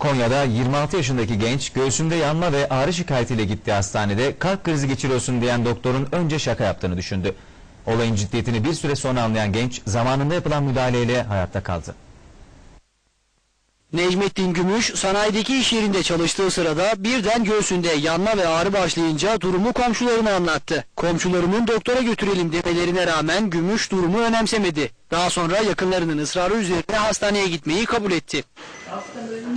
Konya'da 26 yaşındaki genç göğsünde yanma ve ağrı şikayetiyle gitti hastanede kalp krizi geçiriyorsun diyen doktorun önce şaka yaptığını düşündü. Olayın ciddiyetini bir süre sonra anlayan genç zamanında yapılan müdahaleyle hayatta kaldı. Necmettin Gümüş sanayideki iş yerinde çalıştığı sırada birden göğsünde yanma ve ağrı başlayınca durumu komşularına anlattı. Komşularının doktora götürelim demelerine rağmen Gümüş durumu önemsemedi. Daha sonra yakınlarının ısrarı üzerine hastaneye gitmeyi kabul etti.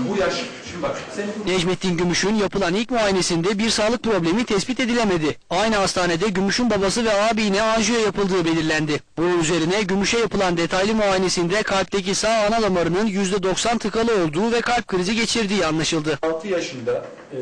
Bu yaş, şimdi bak senin Necmettin Gümüş'ün yapılan ilk muayenesinde bir sağlık problemi tespit edilemedi. Aynı hastanede Gümüş'ün babası ve abine anjiyo yapıldığı belirlendi. Bunun üzerine Gümüş'e yapılan detaylı muayenesinde kalpteki sağ ana damarının %90 tıkalı olduğu ve kalp krizi geçirdiği anlaşıldı. 6 yaşında e,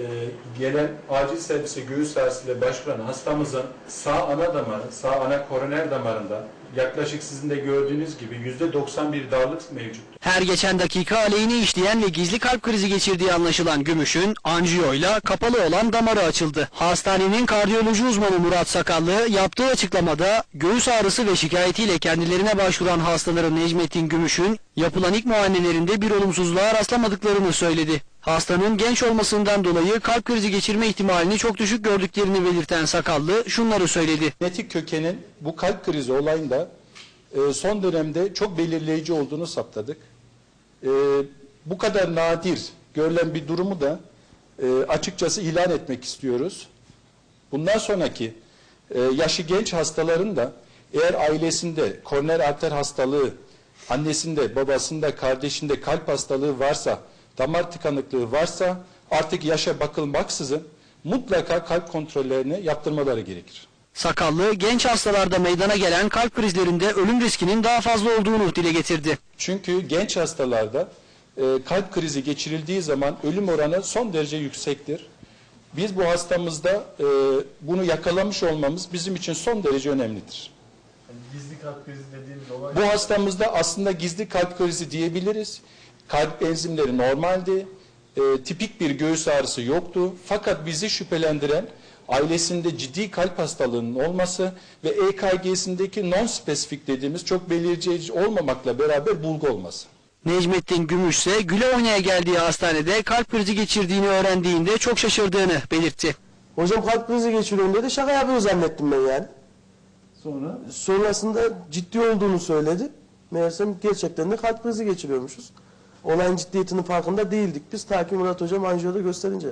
gelen acil servise göğüs ağrısıyla başvuran hastamızın sağ ana damarı, sağ ana koroner damarında yaklaşık sizin de gördüğünüz gibi %91 darlık mevcut. Her geçen dakika aleyhine işleyen ve gizli kalp krizi geçirdiği anlaşılan Gümüş'ün anjiyoyla kapalı olan damarı açıldı. Hastanenin kardiyoloji uzmanı Murat Sakallı yaptığı açıklamada göğüs ağrısı ve şikayetiyle kendilerine başvuran hastaların Necmettin Gümüş'ün yapılan ilk muayenelerinde bir olumsuzluğa rastlamadıklarını söyledi. Hastanın genç olmasından dolayı kalp krizi geçirme ihtimalini çok düşük gördüklerini belirten Sakallı şunları söyledi. Genetik kökenin bu kalp krizi olayında e, son dönemde çok belirleyici olduğunu saptadık. Bu kadar nadir görülen bir durumu da e, açıkçası ilan etmek istiyoruz. Bundan sonraki e, yaşı genç hastaların da eğer ailesinde koroner arter hastalığı, annesinde, babasında, kardeşinde kalp hastalığı varsa, damar tıkanıklığı varsa artık yaşa bakılmaksızın mutlaka kalp kontrollerini yaptırmaları gerekir. Sakallı genç hastalarda meydana gelen kalp krizlerinde ölüm riskinin daha fazla olduğunu dile getirdi. Çünkü genç hastalarda e, kalp krizi geçirildiği zaman ölüm oranı son derece yüksektir. Biz bu hastamızda e, bunu yakalamış olmamız bizim için son derece önemlidir. Gizli kalp krizi dediğimiz olay Bu hastamızda aslında gizli kalp krizi diyebiliriz. Kalp enzimleri normaldi. E, tipik bir göğüs ağrısı yoktu. Fakat bizi şüphelendiren ailesinde ciddi kalp hastalığının olması ve EKG'sindeki non-spesifik dediğimiz çok belirleyici olmamakla beraber bulgu olması. Necmettin Gümüş ise güle oynaya geldiği hastanede kalp krizi geçirdiğini öğrendiğinde çok şaşırdığını belirtti. Hocam kalp krizi geçiriyorum dedi. Şaka yapıyor zannettim ben yani. Sonra Sonrasında ciddi olduğunu söyledi. Meğersem gerçekten de kalp krizi geçiriyormuşuz. Olayın ciddiyetinin farkında değildik biz. Ta ki Murat Hocam anjiyoda gösterince.